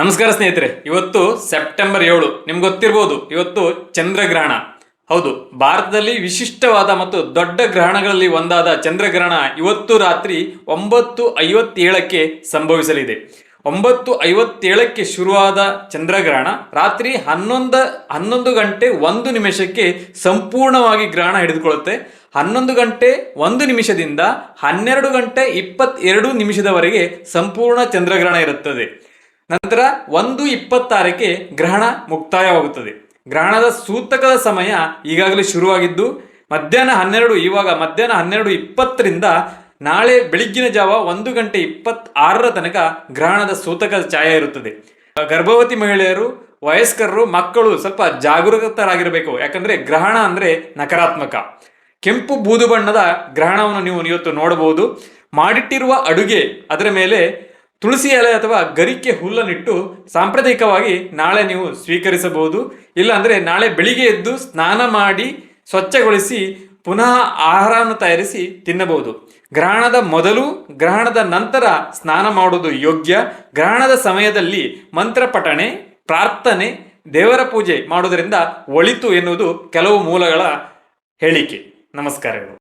ನಮಸ್ಕಾರ ಸ್ನೇಹಿತರೆ, ಇವತ್ತು ಸೆಪ್ಟೆಂಬರ್ ಏಳು, ನಿಮ್ಗೆ ಗೊತ್ತಿರ್ಬೋದು, ಇವತ್ತು ಚಂದ್ರಗ್ರಹಣ. ಹೌದು, ಭಾರತದಲ್ಲಿ ವಿಶಿಷ್ಟವಾದ ಮತ್ತು ದೊಡ್ಡ ಗ್ರಹಣಗಳಲ್ಲಿ ಒಂದಾದ ಚಂದ್ರಗ್ರಹಣ ಇವತ್ತು ರಾತ್ರಿ ಒಂಬತ್ತು ಐವತ್ತೇಳಕ್ಕೆ ಸಂಭವಿಸಲಿದೆ. ಒಂಬತ್ತು ಐವತ್ತೇಳಕ್ಕೆ ಶುರುವಾದ ಚಂದ್ರಗ್ರಹಣ, ರಾತ್ರಿ ಹನ್ನೊಂದ, ಹನ್ನೊಂದು ಗಂಟೆ ಒಂದು ನಿಮಿಷಕ್ಕೆ ಸಂಪೂರ್ಣವಾಗಿ ಗ್ರಹಣ ಹಿಡಿದುಕೊಳ್ಳುತ್ತೆ. ಹನ್ನೊಂದು ಗಂಟೆ ಒಂದು ನಿಮಿಷದಿಂದ ಹನ್ನೆರಡು ಗಂಟೆ ಇಪ್ಪತ್ತೆರಡು ನಿಮಿಷದವರೆಗೆ ಸಂಪೂರ್ಣ ಚಂದ್ರಗ್ರಹಣ ಇರುತ್ತದೆ. ನಂತರ ಒಂದು ಇಪ್ಪತ್ತಾರಕ್ಕೆ ಗ್ರಹಣ ಮುಕ್ತಾಯವಾಗುತ್ತದೆ. ಗ್ರಹಣದ ಸೂತಕದ ಸಮಯ ಈಗಾಗಲೇ ಶುರುವಾಗಿದ್ದು, ಮಧ್ಯಾಹ್ನ ಹನ್ನೆರಡು, ಇವಾಗ ಮಧ್ಯಾಹ್ನ ಹನ್ನೆರಡು ಇಪ್ಪತ್ತರಿಂದ ನಾಳೆ ಬೆಳಿಗ್ಗಿನ ಜಾವ ಒಂದು ಗಂಟೆ ಇಪ್ಪತ್ತಾರರ ತನಕ ಗ್ರಹಣದ ಸೂತಕ ಛಾಯ ಇರುತ್ತದೆ. ಗರ್ಭವತಿ ಮಹಿಳೆಯರು ವಯಸ್ಕರರು ಮಕ್ಕಳು ಸ್ವಲ್ಪ ಜಾಗರೂಕತರಾಗಿರಬೇಕು ಯಾಕಂದ್ರೆ ಗ್ರಹಣ ಅಂದ್ರೆ ನಕಾರಾತ್ಮಕ. ಕೆಂಪು ಬೂದು ಬಣ್ಣದ ಗ್ರಹಣವನ್ನು ನೀವು ಇವತ್ತು ನೋಡಬಹುದು. ಮಾಡಿಟ್ಟಿರುವ ಅಡುಗೆ ಅದರ ಮೇಲೆ ತುಳಸಿ ಎಲೆ ಅಥವಾ ಗರಿಕೆ ಹುಲ್ಲನ್ನಿಟ್ಟು ಸಾಂಪ್ರದಾಯಿಕವಾಗಿ ನಾಳೆ ನೀವು ಸ್ವೀಕರಿಸಬಹುದು. ಇಲ್ಲಾಂದರೆ ನಾಳೆ ಬೆಳಿಗ್ಗೆ ಎದ್ದು ಸ್ನಾನ ಮಾಡಿ ಸ್ವಚ್ಛಗೊಳಿಸಿ ಪುನಃ ಆಹಾರವನ್ನು ತಯಾರಿಸಿ ತಿನ್ನಬಹುದು. ಗ್ರಹಣದ ಮೊದಲು, ಗ್ರಹಣದ ನಂತರ ಸ್ನಾನ ಮಾಡುವುದು ಯೋಗ್ಯ. ಗ್ರಹಣದ ಸಮಯದಲ್ಲಿ ಮಂತ್ರ ಪಠಣೆ, ಪ್ರಾರ್ಥನೆ, ದೇವರ ಪೂಜೆ ಮಾಡುವುದರಿಂದ ಒಳಿತು ಎನ್ನುವುದು ಕೆಲವು ಮೂಲಗಳ ಹೇಳಿಕೆ. ನಮಸ್ಕಾರಗಳು.